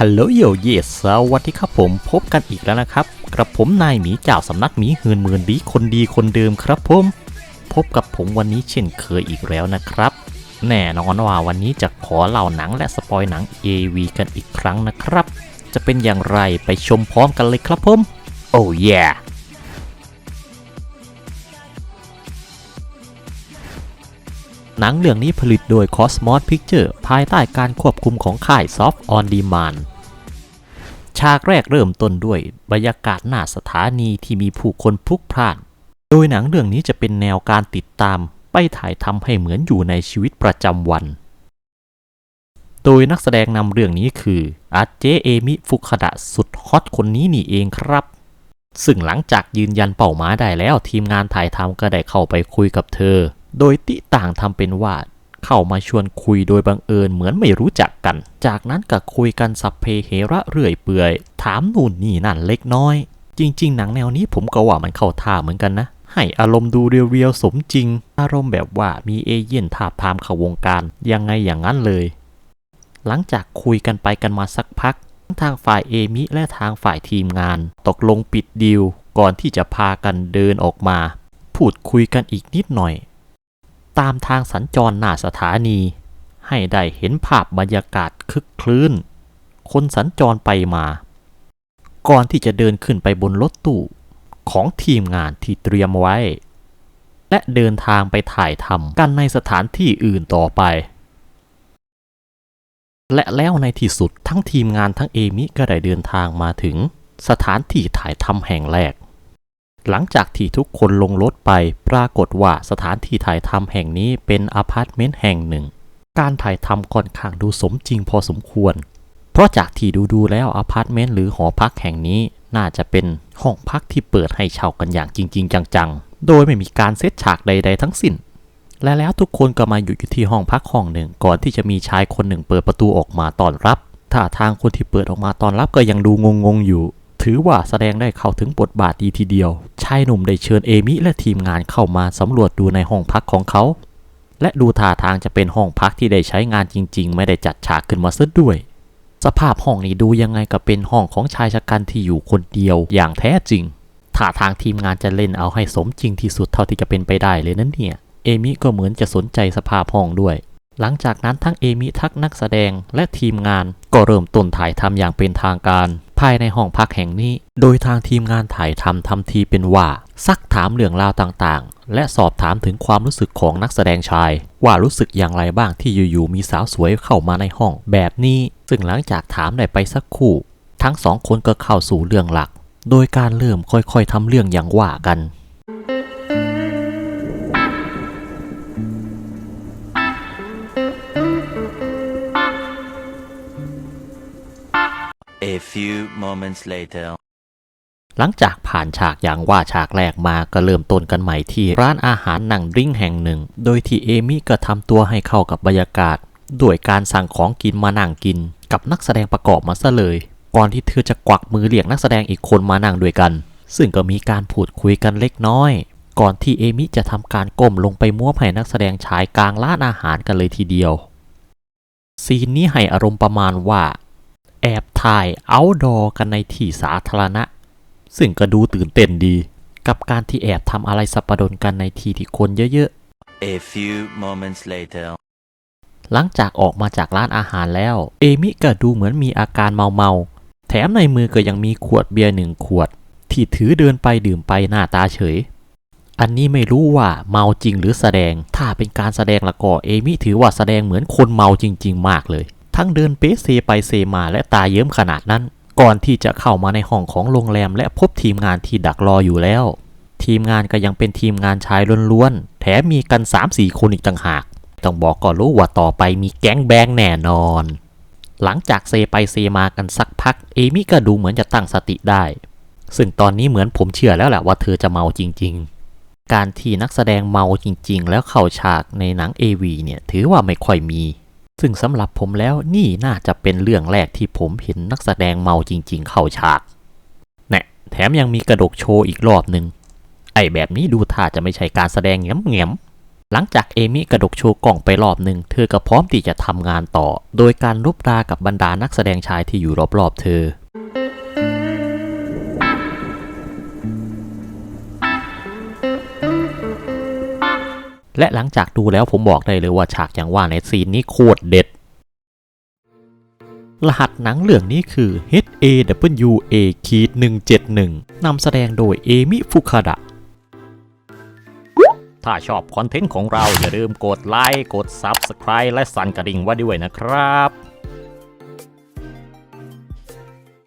ฮัลโหลโยเยสสวัสดีครับผมพบกันอีกแล้วนะครับ กระผมนายหมีเจ้าสำนักหมีเฮือนหมื่นดีคนดีคนเดิมครับผม พบกับผมวันนี้เช่นเคยอีกแล้วนะครับ แน่นอนว่าวันนี้จะขอเล่าหนังและสปอยหนัง AV กันอีกครั้งนะครับ จะเป็นอย่างไรไปชมพร้อมกันเลยครับผม โอ้ย yeah. หนังเรื่องนี้ผลิตโดย Cosmos Picture ภายใต้การควบคุมของค่าย Soft On Demand ฉากแรกเริ่มต้นด้วยบรรยากาศหน้าสถานีที่มีผู้คนพลุกพล่าน โดยหนังเรื่องนี้จะเป็นแนวการติดตาม ไปถ่ายทำให้เหมือนอยู่ในชีวิตประจำวัน โดยนักแสดงนำเรื่องนี้คืออาเจเอมิฟุคดะสุดฮอตคนนี้นี่เองครับ ซึ่งหลังจากยืนยันเป้าหมายได้แล้วทีมงานถ่ายทำก็ได้เข้าไปคุยกับเธอ โดยติต่างทำเป็นว่าเข้ามาชวนคุยโดยบังเอิญเหมือนไม่รู้จักกัน จากนั้นก็คุยกันสัพเพเหระเรื่อยเปื่อย ถามนู่นนี่นั่นเล็กน้อย จริง ๆ หนังแนวนี้ผมก็ว่ามันเข้าท่าเหมือนกันนะ ให้อารมณ์ดูเรียวๆสมจริง อารมณ์แบบว่ามีเอเย่นทาบทามเข้าวงการ ยังไงอย่างนั้นเลย หลังจากคุยกันไปกันมาสักพัก ทางฝ่ายเอมิและทางฝ่ายทีมงาน ตกลงปิดดีลก่อนที่จะพากันเดินออกมา พูดคุยกันอีกนิดหน่อย ตามทางสัญจรหน้าสถานี ให้ได้เห็นภาพบรรยากาศคึกคลื้น คนสัญจรไปมา ก่อนที่จะเดินขึ้นไปบนรถตู้ของทีมงานที่เตรียมไว้ และเดินทางไปถ่ายทำกันในสถานที่อื่นต่อไป และแล้วในที่สุดทั้งทีมงานทั้งเอมิก็ได้เดินทางมาถึงสถานที่ถ่ายทำแห่งแรก หลังจากที่ทุกคนลงรถไปปรากฏว่าสถานที่ถ่ายทำแห่งนี้เป็นอพาร์ตเมนต์แห่งหนึ่ง การถ่ายทำค่อนข้างดูสมจริงพอสมควร เพราะจากที่ดูดูแล้วอพาร์ตเมนต์หรือหอพักแห่งนี้น่าจะเป็นห้องพักที่เปิดให้เช่ากันอย่างจริง ๆ จังๆ โดยไม่มีการเซตฉากใด ๆ ทั้งสิ้น และแล้วทุกคนก็มาอยู่อยู่ที่ห้องพักห้องหนึ่งก่อนที่จะมีชายคนหนึ่งเปิดประตูออกมาต้อนรับท่าทางคนที่เปิดออกมาต้อนรับก็ยังดูงงๆอยู่ ถือว่าแสดงได้เข้าถึงบทบาทดีทีเดียว ชายหนุ่มได้เชิญเอมิและทีมงานเข้ามาสำรวจดูในห้องพักของเขา และดูท่าทางจะเป็นห้องพักที่ได้ใช้งานจริง ๆ ไม่ได้จัดฉากขึ้นมาซะด้วย สภาพห้องนี้ดูยังไงก็เป็นห้องของชายชะกันที่อยู่คนเดียวอย่างแท้จริงท่าทางทีมงานจะเล่นเอาให้สมจริงที่สุดเท่าที่จะเป็นไปได้เลยนั่นเนี่ย เอมิก็เหมือนจะสนใจสภาพห้องด้วย หลังจากนั้นทั้งเอมิทั้งนักแสดงและทีมงานก็เริ่มต้นถ่ายทำอย่างเป็นทางการ ภายในห้องพักแห่งนี้ โดยทางทีมงานถ่ายทำทำทีเป็นว่า ซักถามเรื่องราวต่างๆ และสอบถามถึงความรู้สึกของนักแสดงชาย ว่ารู้สึกอย่างไรบ้างที่อยู่ๆมีสาวสวยเข้ามาในห้องแบบนี้ ซึ่งหลังจากถามได้ไปสักครู่ ทั้งสองคนก็เข้าสู่เรื่องหลัก โดยการเริ่มค่อยๆทำเรื่องอย่างว่ากัน A few moments later. หลังจากผ่านฉากอย่างว่าฉากแรกมาก็เริ่มต้นกันใหม่ที่ร้านอาหารนั่งดริ้งแห่งหนึ่ง โดยที่เอมี่ก็ทำตัวให้เข้ากับบรรยากาศ ด้วยการสั่งของกินมานั่งกิน กับนักแสดงประกอบมาซะเลย ก่อนที่เธอจะกวักมือเรียกนักแสดงอีกคนมานั่งด้วยกัน ซึ่งก็มีการพูดคุยกันเล็กน้อย ก่อนที่เอมี่จะทำการก้มลงไปม้วนให้นักแสดงชายกลางร้านอาหารกันเลยทีเดียว ซีนนี้ให้อารมณ์ประมาณว่า แอบถ่ายเอาดอกันในที่สาธารณะ ซึ่งก็ดูตื่นเต้นดี กับการที่แอบทำอะไรสัปดนกันในที่ที่คนเยอะ A few moments later. ๆหลังจากออกมาจากร้านอาหารแล้ว เอมิก็ดูเหมือนมีอาการเมาๆ แถมในมือก็ยังมีขวดเบียร์หนึ่งขวด ที่ถือเดินไปดื่มไปหน้าตาเฉย อันนี้ไม่รู้ว่าเมาจริงหรือแสดง ถ้าเป็นการแสดงละก็เอมิถือว่าแสดงเหมือนคนเมาจริง ๆ มากเลย ทั้งเดินเป๊ะเซไปเซมาและตาเยิ้มขนาดนั้น ก่อนที่จะเข้ามาในห้องของโรงแรมและพบทีมงานที่ดักรออยู่แล้ว ทีมงานก็ยังเป็นทีมงานชายล้วนๆ แถมมีกัน 3-4 คนอีกต่างหาก ต้องบอกก่อนรู้ว่าต่อไปมีแก๊งแบงแน่นอน หลังจากเซไปเซมากันสักพัก เอมี่ก็ดูเหมือนจะตั้งสติได้ ซึ่งตอนนี้เหมือนผมเชื่อแล้วแหละว่าเธอจะเมาจริง ๆการที่นักแสดงเมาจริงๆ แล้วเข้าฉากในหนัง AV เนี่ย ถือว่าไม่ค่อยมี ซึ่งสำหรับผมแล้วนี่น่าจะเป็นเรื่องแรกที่ผมเห็นนักแสดงเมาจริงๆ เข้าฉากแนะแถมยังมีกระดกโชว์อีกรอบหนึ่งไอ้แบบนี้ดูท่าจะไม่ใช่การแสดงเง้มหลังจากเอมิกระดกโชว์กล่องไปรอบหนึ่งเธอก็พร้อมที่จะทำงานต่อ โดยการรบรากับบรรดานักแสดงชายที่อยู่รอบๆเธอ และหลังจากดูแล้วผมบอกได้เลยว่าฉากอย่างว่าในซีนนี้โคตรเด็ด รหัสหนังเรื่องนี้คือ HAWA ขีด171นำแสดงโดยเอมิฟุคาดะ ถ้าชอบคอนเทนต์ของเราอย่าลืมกดไลค์ กด Subscribe และสั่นกระดิ่งไว้ด้วยนะครับ